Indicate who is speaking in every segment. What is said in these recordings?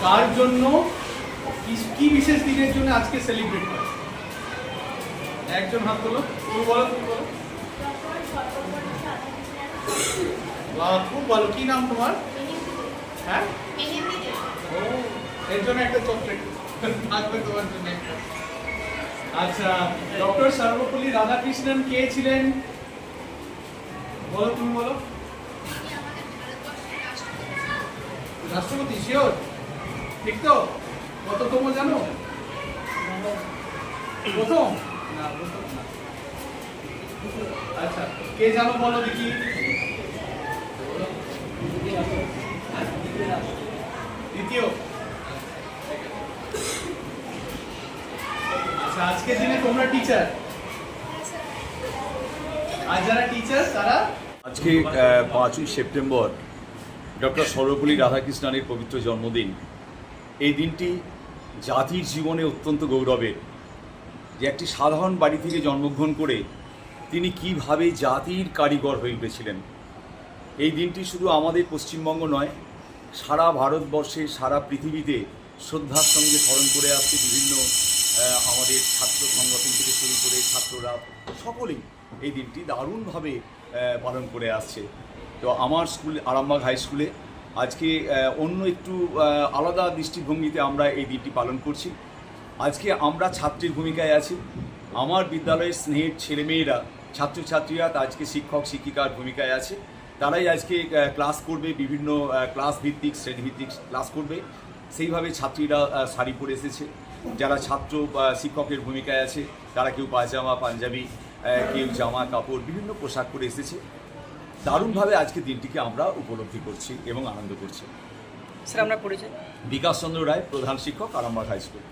Speaker 1: কার জন্য কি- বিশেষ দিনের জন্য আজকে সেলিব্রেট হয় একজন হাত তোলো। তুমি বলো তুমি বলো। বাহ, খুব ভালো। কি নাম তোমার? হ্যাঁ? ও এর জন্য একটা চকলেট। থাকবে তোমার জন্য আচ্ছা ডক্টর সর্বপল্লী রাধাকৃষ্ণন কে ছিলেন? বলো তুমি বলো। রাষ্ট্রপতি শিওর ঠিক তো? কততম জানো? প্রথম? আচ্ছা কে জানো বলো দেখি। দ্বিতীয়। আচ্ছা আজকের দিনে তোমরা টিচার আর যারা টিচার তারা?
Speaker 2: আজকে পাঁচই সেপ্টেম্বর, ডক্টর সর্বপল্লী রাধাকৃষ্ণানের পবিত্র জন্মদিন। এই দিনটি জাতির জীবনে অত্যন্ত গৌরবের যে একটি সাধারণ বাড়ি থেকে জন্মগ্রহণ করে তিনি কীভাবে জাতির কারিগর হয়ে উঠেছিলেন। এই দিনটি শুধু আমাদের পশ্চিমবঙ্গ নয়, সারা ভারতবর্ষে, সারা পৃথিবীতে শ্রদ্ধার সঙ্গে স্মরণ করে আসছে বিভিন্ন আমাদের ছাত্র সংগঠন থেকে শুরু করে ছাত্ররা সকলেই এই দিনটি দারুণভাবে পালন করে আসছে। তো আমার স্কুল, আরামবাগ হাই স্কুলে আজকে অন্য একটু আলাদা দৃষ্টিভঙ্গিতে আমরা এই দিনটি পালন করছি। আজকে আমরা ছাত্রীর ভূমিকায় আছি। আমার বিদ্যালয়ের স্নেহের ছেলেমেয়েরা, ছাত্রছাত্রীরা আজকে শিক্ষক, শিক্ষিকার ভূমিকায় আছে। তারাই আজকে ক্লাস করবে, বিভিন্ন ক্লাস ভিত্তিক শ্রেণীভিত্তিক ক্লাস করবে। সেইভাবে ছাত্রীরা শাড়ি পরে এসেছে। যারা ছাত্র শিক্ষকের ভূমিকায় আছে, তারা কেউ পায়জামা, পাঞ্জাবি কেউ জামা, কাপড়, বিভিন্ন পোশাক পরে এসেছে। দারুণভাবে আজকে দিনটিকে আমরা উপলব্ধি করছি এবং আনন্দ করছি।
Speaker 3: স্যার আমরা পরিচয়
Speaker 2: বিকাশ চন্দ্র রায় প্রধান শিক্ষক আরামবাগ হাই স্কুল।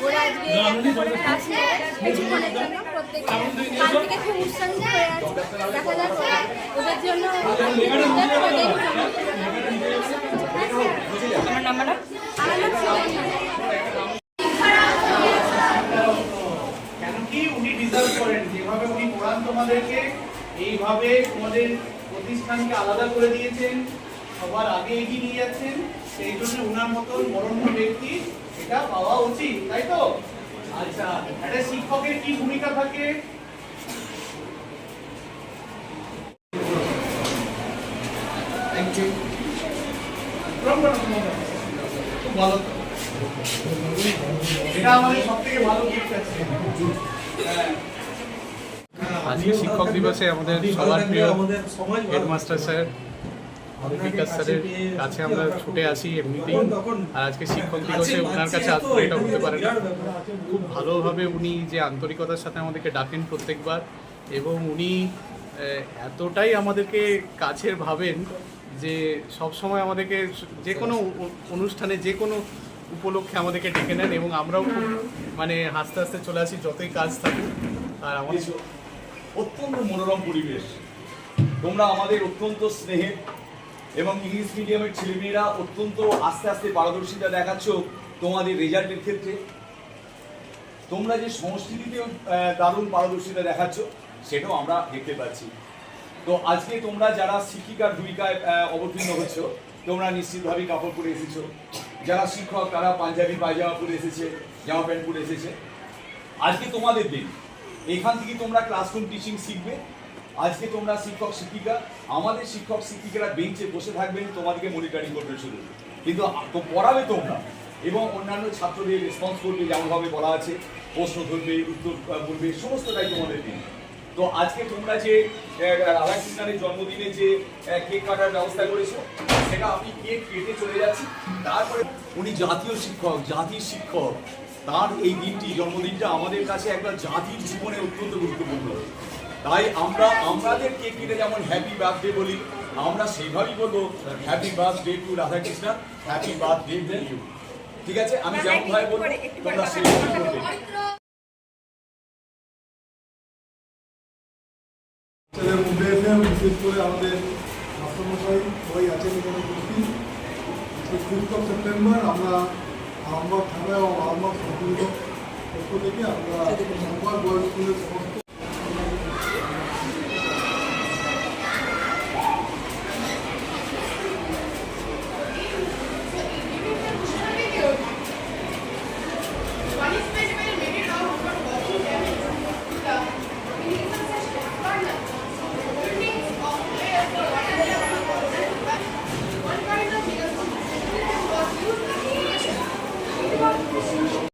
Speaker 4: ওরা আজকে ক্লাস নেয় কিছুক্ষণের জন্য প্রত্যেকে কাল থেকে খুব উৎসাহিত হয়ে আছে দেখা যাচ্ছে ওদের জন্য
Speaker 3: আমার
Speaker 4: নাম সুকন্যা।
Speaker 1: কেন কি উনি ডিজার্ভ করেন যেভাবে উনি পড়ান তোমাদেরকে এইভাবে তোমাদের প্রতিষ্ঠানকে আলাদা করে দিয়েছেন, সবার আগে এগিয়ে নিয়ে যাচ্ছেন, সেই জন্য উনার মতন বরণ্য ব্যক্তি এটা পাওয়া উচিত, তাই তো? আচ্ছা একটা শিক্ষকের কি ভূমিকা থাকে। এটা আমাদের সব থেকে ভালো গিফট আছে। হ্যাঁ।
Speaker 5: আজকে শিক্ষক দিবসে আমাদের সবার প্রিয় হেডমাস্টার স্যার বিকাশ স্যারের কাছে আমরা ছুটে আসি এমনিতেই। আর আজকে শিক্ষক দিবসে ওনার কাছে আসব এটা হতে পারে না খুব ভালোভাবে উনি যে আন্তরিকতার সাথে আমাদেরকে ডাকেন প্রত্যেকবার এবং উনি এতটাই আমাদেরকে কাছের ভাবেন যে সব সময় আমাদেরকে যে কোনো অনুষ্ঠানে যে কোনো উপলক্ষে আমাদেরকে ডেকে নেন এবং আমরাও খুব মানে হাসতে হাসতে চলে আসি যতই কাজ থাকে আর আমাদের
Speaker 2: অত্যন্ত মনোরম পরিবেশ। তোমরা আমাদের অত্যন্ত স্নেহের এবং ইংলিশ মিডিয়ামের ছেলেমেয়েরা অত্যন্ত আস্তে আস্তে পারদর্শিতা দেখাচ্ছ তোমাদের রেজাল্টের ক্ষেত্রে। তোমরা যে সংস্কৃতিতেও আহ, দারুণ পারদর্শিতা দেখাচ্ছ সেটাও আমরা দেখতে পাচ্ছি। তো আজকে তোমরা যারা শিক্ষিকার ভূমিকায় অবতীর্ণ হচ্ছ তোমরা নিশ্চিতভাবেই কাপড় পরে এসেছ। যারা শিক্ষক তারা পাঞ্জাবি পায়জামা পরে এসেছে জামা প্যান্ট পরে এসেছে। আজকে তোমাদের দিন। এখান থেকে তোমরা ক্লাসরুম টিচিং শিখবে। আজকে তোমরা শিক্ষক শিক্ষিকা, আমাদের শিক্ষক শিক্ষিকারা বেঞ্চে বসে থাকবেন, তোমাদেরকে মনিটরিং করবে শুধু। কিন্তু পড়াবে তোমরা। এবং অন্যান্য ছাত্রদের রেসপন্স করবে, যেমনভাবে বলা আছে, প্রশ্ন ধরবে, উত্তর বলবে, সমস্তটাই তোমাদের দিন। তো আজকে তোমরা যে রাধা রাধাকৃষ্ণের জন্মদিনে যে কেক কাটার ব্যবস্থা করেছ, সেটা আমি কেক কেটে চলে যাচ্ছি। তারপরে উনি জাতীয় শিক্ষক, জাতির শিক্ষক। তার এই দিনটি জন্মদিনটা আমাদের কাছে একটা জাতির জীবনে অত্যন্ত গুরুত্বপূর্ণ। তাই আমরা আমাদের কেক কেটে যেমন হ্যাপি বার্থডে বলি আমরা সেইভাবেই বলব happy birthday to Radhakrishna happy birthday to you ঠিক আছে? আমি যেমন ভাই বলব তোমরা সেইভাবেই বলবে।
Speaker 6: বিশেষ করে আমাদের মাস্টারমশাই সবাই আছেন এখানে উপস্থিত। ফিফথ অফ সেপ্টেম্বর আমরা আরামবাগ থানা এবং আরামবাগ সংগঠিত পক্ষ থেকে আমরা আরামবাগ বয়স্কদের সমস্ত